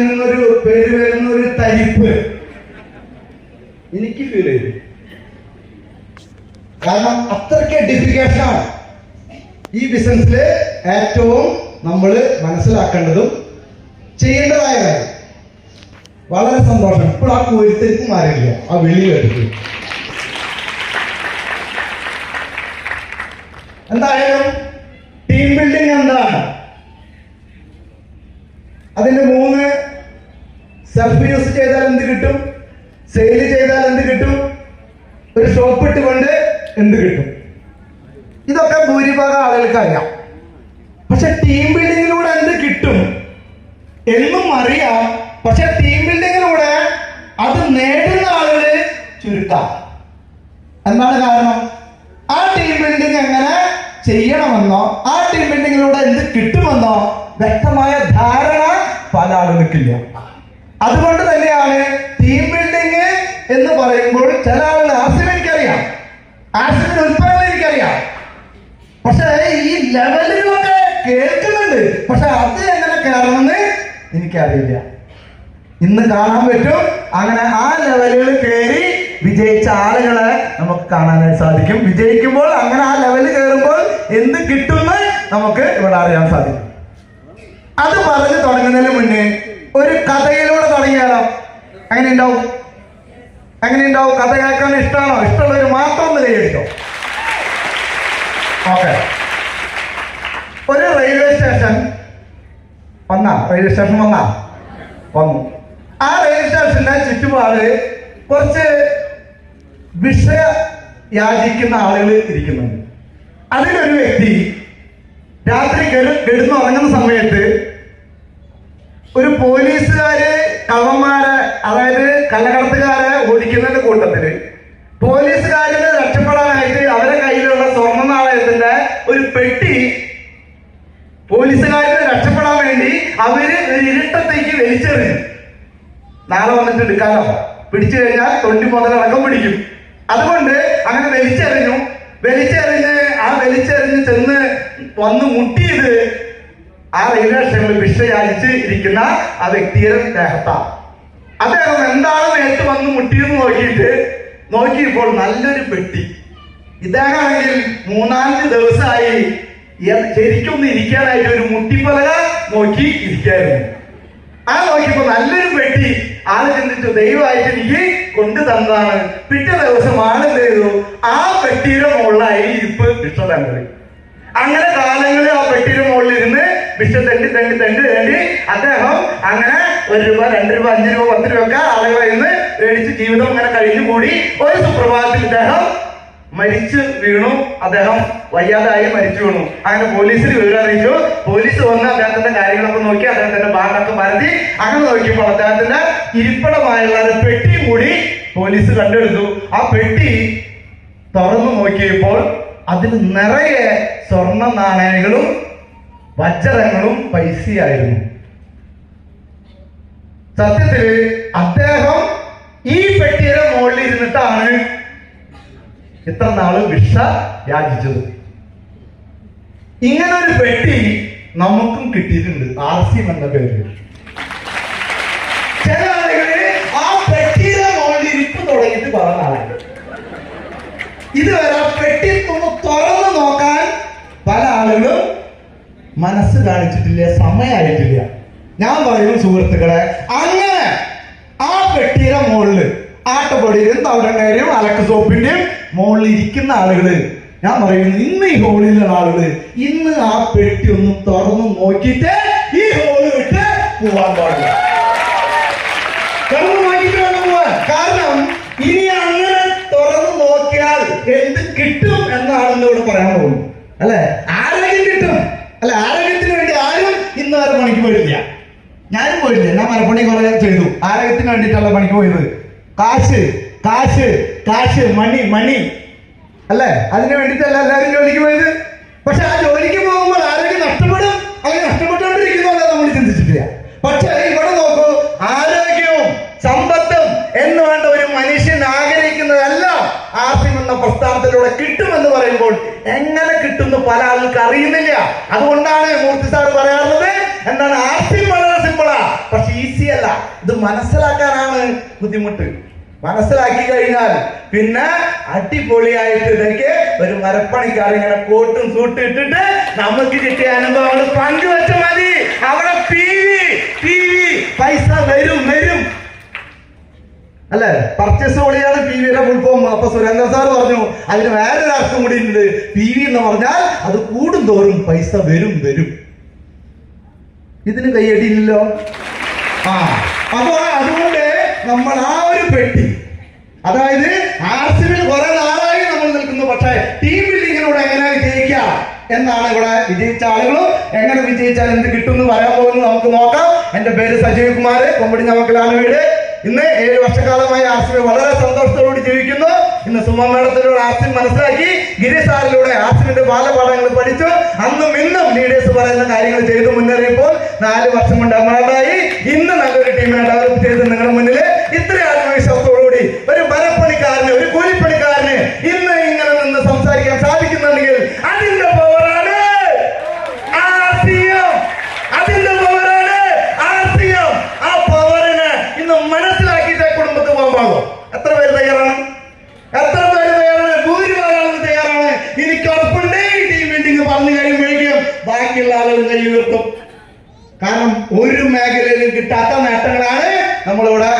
കാലിൽ നിന്നൊരു പേര് വരുന്ന ഒരു തരിപ്പ്. എനിക്ക് ഫീൽ ചെയ്തു. കാരണം അത്രയ്ക്ക് ഡിഫിക്കേഷൻ ആണ്. ഈ ബിസിനസ്സിൽ ഏറ്റവും നമ്മൾ മനസ്സിലാക്കേണ്ടതും ചെയ്യേണ്ടതായ കാര്യം. വളരെ സന്തോഷം. ഇപ്പോൾ ആ കോരിത്തേക്ക് മാറിയില്ല. ആ വെളി എടുത്തു എന്തായാലും ടീം ബിൽഡിംഗ് എന്താണ്? അതിന്റെ മൂന്ന് സെൽഫ് യൂസ് ചെയ്താൽ എന്ത് കിട്ടും? സെയിൽ ചെയ്താൽ എന്ത് കിട്ടും? ഒരു ഷോപ്പ് ഇട്ടുകൊണ്ട് എന്ത് കിട്ടും? ഇതൊക്കെ ഭൂരിഭാഗം ആളുകൾക്ക് അറിയാം പക്ഷെ ടീം ബിൽഡിങ്ങിലൂടെ എന്ത് കിട്ടും? എന്നും അറിയാം. പക്ഷെ ടീം ബിൽഡിങ്ങിലൂടെ അത് നേടുന്ന ആളുകൾ ചുരുക്കാം. എന്താണ് കാരണം? ആ ടീം ബിൽഡിംഗ് എങ്ങനെ ചെയ്യണമെന്നോ ആ ടീം ബിൽഡിങ്ങിലൂടെ എന്ത് കിട്ടുമെന്നോ വ്യക്തമായ ധാരണ പല ആളുകൾക്കില്ല. അതുകൊണ്ട് തന്നെയാണ് ടീം ബിൽഡിംഗ് എന്ന് പറയുമ്പോൾ ചില ആളുകൾ ആസിഫ് എനിക്കറിയാം. ആസിഫിന്റെ ഉൽപ്പന്നം എനിക്കറിയാം. പക്ഷെ ഈ ലെവലുകളൊക്കെ കേൾക്കുന്നുണ്ട്. പക്ഷെ അത് എങ്ങനെ കയറണമെന്ന് എനിക്കറിയില്ല. ഇന്ന് കാണാൻ പറ്റും. അങ്ങനെ ആ ലെവലുകൾ കയറി വിജയിച്ച ആളുകളെ നമുക്ക് കാണാനായി സാധിക്കും. വിജയിക്കുമ്പോൾ അങ്ങനെ ആ ലെവൽ കയറുമ്പോൾ എന്ത് കിട്ടുമെന്ന് നമുക്ക് ഇവിടെ അറിയാൻ സാധിക്കും. അത് പറഞ്ഞു തുടങ്ങുന്നതിന് മുന്നേ ഒരു കഥയിലൂടെ തുടങ്ങിയാലോ? അങ്ങനെ ഉണ്ടാവും അങ്ങനെ ഉണ്ടാവും കഥ കേൾക്കാൻ ഇഷ്ടമാണോ ഇഷ്ടമുള്ളവർ മാത്രം ഒന്ന് കൈയടിച്ചോ ഓക്കെ. ഒരു റെയിൽവേ സ്റ്റേഷൻ വന്നാ? റെയിൽവേ സ്റ്റേഷൻ വന്നാ? വന്നു. ആ റെയിൽവേ സ്റ്റേഷന്റെ ചുറ്റുപാട് കുറച്ച് വിഷയ യാചിക്കുന്ന ആളുകൾ ഇരിക്കുന്നുണ്ട്. അതിലൊരു വ്യക്തി രാത്രി കെടു കിടന്നുറങ്ങുന്ന സമയത്ത് ഒരു പോലീസുകാര് കള്ളന്മാരെ അതായത് കള്ളക്കടത്തുകാരെ ഓടിക്കുന്നതിന്റെ കൂട്ടത്തിൽ. പോലീസുകാരിന് രക്ഷപ്പെടാനായിട്ട് അവരെ കയ്യിലുള്ള സ്വർണ നാണയത്തിന്റെ ഒരു പെട്ടി പോലീസുകാരിന് രക്ഷപ്പെടാൻ വേണ്ടി അവർ ഒരു ഇരുട്ടത്തേക്ക് വലിച്ചെറിഞ്ഞു. നാളെ വന്നിട്ട് എടുക്കാലോ പിടിച്ചു കഴിഞ്ഞാൽ തൊണ്ടി മുതലടക്കം പിടിക്കും. അതുകൊണ്ട് അങ്ങനെ വലിച്ചെറിഞ്ഞു. വലിച്ചെറിഞ്ഞ് ആ വലിച്ചെറിഞ്ഞ് ചെന്ന് വന്ന് മുട്ടിയത് ആ സ്റ്റേഷനിൽ വിഷയാലിച്ച് ഇരിക്കുന്ന ആ വ്യക്തിയുടെ ദേഹത്താണ്. അദ്ദേഹം എന്താണ് നേരിട്ട് വന്ന് മുട്ടിയെന്ന് നോക്കിയിട്ട് നോക്കിയപ്പോൾ നല്ലൊരു പെട്ടി. ഇദ്ദേഹമാണെങ്കിൽ മൂന്നാൽ ദിവസമായി ശരിക്കൊന്ന് ഇരിക്കാനായിട്ട് ഒരു മുട്ടിപ്പലക നോക്കി ഇരിക്കായിരുന്നു ആ നോക്കിയപ്പോ നല്ലൊരു പെട്ടി. ആൾ ചിന്തിച്ചു ദൈവമായിട്ട് എനിക്ക് കൊണ്ടു തന്നതാണ്. പിറ്റേ ദിവസം ആൾ ചെയ്തു? ആ പെട്ടിയുടെ മുകളിലായി ഇരിപ്പ് ഇഷ്ടതങ്ങൾ അങ്ങനെ കാലങ്ങളിൽ ആ പെട്ടിയുടെ മുകളിൽ ഇരുന്ന് വിഷ തെണ്ടി തെണ്ടി തെണ്ടി തെണ്ടി. അദ്ദേഹം അങ്ങനെ ഒരു രൂപ രണ്ട് രൂപ അഞ്ച് രൂപ പത്ത് രൂപ ഒക്കെ ആളുകളിൽ നിന്ന് മേടിച്ച് ജീവിതം അങ്ങനെ കഴിഞ്ഞു കൂടി ഒരു സുപ്രഭാതത്തിൽ ഇദ്ദേഹം മരിച്ചു വീണു. അദ്ദേഹം വയ്യാതായി മരിച്ചു വീണു. അങ്ങനെ പോലീസിൽ വിവരം അറിയിച്ചു. പോലീസ് വന്ന് അദ്ദേഹത്തിന്റെ കാര്യങ്ങളൊക്കെ നോക്കി അദ്ദേഹത്തിന്റെ ബാഗൊക്കെ പരത്തി. അങ്ങനെ നോക്കിയപ്പോൾ അദ്ദേഹത്തിന്റെ ഇരിപ്പിടമായുള്ള ഒരു പെട്ടി കൂടി പോലീസ് കണ്ടെടുത്തു. ആ പെട്ടി തുറന്നു നോക്കിയപ്പോൾ അതിൽ നിറയെ സ്വർണ നാണയങ്ങളും വജ്രങ്ങളും പൈസയായിരുന്നു. സത്യത്തിൽ അദ്ദേഹം ഈ പെട്ടിയുടെ മുകളിൽ ഇരുന്നിട്ടാണ് ഇത്ര നാൾ വിഷ യാചിച്ചത്. ഇങ്ങനെ ഒരു പെട്ടി നമുക്കും കിട്ടിയിട്ടുണ്ട്. ആർ സി എന്ന പേര് ചില ആളുകൾ ആ പെട്ടിയുടെ മുകളിൽ ഇരിപ്പ് തുടങ്ങിയിട്ട് പറഞ്ഞ ആളുകൾ ഇതുവരെ പെട്ടി തുറന്നു നോക്കാൻ മനസ്സ് കാണിച്ചിട്ടില്ല സമയമായിട്ടില്ല ഞാൻ പറയും സുഹൃത്തുക്കളെ അങ്ങനെ ആ പെട്ടിയുടെ മുകളിൽ ആട്ടപ്പൊടിയിലും തവരണ്ണയുടെയും അലക്ക് സോപ്പിന്റെയും മുകളിൽ ഇരിക്കുന്ന ആളുകൾ. ഞാൻ പറയുന്നു ഇന്ന് ഈ ഹോളിലുള്ള ആളുകൾ ഇന്ന് ആ പെട്ടി ഒന്ന് തുറന്നു നോക്കിയിട്ട് ഈ ഹോൾ വിട്ട് പോവാൻ പാടില്ല. കാരണം ഇനി അങ്ങനെ തുറന്നു നോക്കിയാൽ എന്ത് കിട്ടും എന്നാണെന്ന് ഇവിടെ പറയാൻ പോകുന്നു അല്ലെ? അല്ലെ ആരോഗ്യത്തിന് വേണ്ടി ആരും ഇന്ന് വരെ പണിക്ക് പോയിട്ടില്ല. ഞാനും പോയിട്ടില്ല ഞാൻ മലപ്പണി കുറെ ചെയ്തു. ആരോഗ്യത്തിന് വേണ്ടിയിട്ടല്ല പണിക്ക് പോയത്. കാശ് കാശ് കാശ് മണി മണി. അല്ലേ? അതിന് വേണ്ടിയിട്ടല്ല എല്ലാവരും ജോലിക്ക് പല ആൾക്ക് അറിയുന്നില്ല. അതുകൊണ്ടാണ് മൂർത്തി സാർ പറയാറുള്ളത്. എന്താണ് ആസിം വളരെ സിമ്പിളാ പക്ഷെ ഈസി അല്ല. ഇത് മനസ്സിലാക്കാനാണ് ബുദ്ധിമുട്ട്. മനസ്സിലാക്കി കഴിഞ്ഞാൽ പിന്നെ അടിപൊളിയായിട്ട് ഇതൊക്കെ ഒരു മരപ്പണിക്കാർ ഇങ്ങനെ കോട്ടും സൂട്ടും ഇട്ടിട്ട് നമുക്ക് കിട്ടിയ അനുഭവങ്ങൾ പങ്കുവെച്ച മതി. അവിടെ പൈസ വരും വരും. അല്ലെ? പർച്ചേസ് പൊളിയാണ് പി വിയുടെ ഫുൾ ഫോം അപ്പൊ സുരേന്ദ്ര സാർ പറഞ്ഞു അതിന് വേറൊരു അർത്ഥം കൂടി ഉണ്ട്. പി വി എന്ന് പറഞ്ഞാൽ അത് കൂടും തോറും പൈസ വരും വരും. ഇതിന് കൈയടിയില്ലല്ലോ ആ അപ്പൊ അതുകൊണ്ട് നമ്മൾ ആ ഒരു പെട്ടി അതായത് ആർ സി ബിയിൽ കുറെ നാളായി നമ്മൾ നിൽക്കുന്നു. പക്ഷേ ടീം ബിൽഡിങ്ങിലൂടെ എങ്ങനെ വിജയിക്കാം എന്നാണ് ഇവിടെ വിജയിച്ച ആളുകളും എങ്ങനെ വിജയിച്ചാൽ എന്ത് കിട്ടും എന്ന് പറയാൻ പോകുന്നത് നമുക്ക് നോക്കാം. എന്റെ പേര് സജീവ് കുമാർ കൊമ്പടി നമുക്കിലാണ് വീട് ഇന്ന് ഏഴ് വർഷക്കാലമായി ആർസിന് വളരെ സന്തോഷത്തോടുകൂടി ജീവിക്കുന്നു. ഇന്ന് സുമ മേഡത്തിലൂടെ ആർസിൻ മനസ്സിലാക്കി ഗിരി സാറിലൂടെ ആർ സി ബാലപാഠങ്ങൾ പഠിച്ചു. അന്നും ഇന്നും ലീഡേഴ്സ് പറയുന്ന കാര്യങ്ങൾ ചെയ്തു മുന്നേറിയപ്പോൾ നാല് വർഷം കൊണ്ട് അമറായി ഇന്ന് നല്ലൊരു ടീമിനെ ഡെവലപ്പ് ചെയ്ത് നിങ്ങളുടെ മുന്നിൽ ഇത്ര ആത്മവിശ്വാസത്തോടുകൂടി ഒരു മരപ്പണിക്കാരന് ഒരു കൂലിപ്പണിക്കാരന് ഇന്ന് ഇങ്ങനെ നിന്ന് സംസാരിക്കാൻ സാധിക്കുന്നുണ്ടെങ്കിൽ അതിന്റെ പവറാണ് ആർസിയം അതിന്റെ പവറാണ് ആർസിയം ആ പവറിന് ഇന്ന് മനസ്സിലാക്കിയിട്ട് കുടുംബത്തിൽ പോകാൻ പാടും എത്ര പേര് തയ്യാറാണ് എത്ര പേര് തയ്യാറാണ് ഭൂരിഭാഗം ആളുകൾ തയ്യാറാണ് എനിക്ക് ഉറപ്പുണ്ട് ഈ ടീം പറഞ്ഞു കഴിയുമ്പോഴേക്കും ബാക്കിയുള്ള ആളുകൾ കൈ ഉയർത്തും കാരണം ഒരു മേഖലയിലും കിട്ടാത്ത നേട്ടങ്ങളാണ് നമ്മളിവിടെ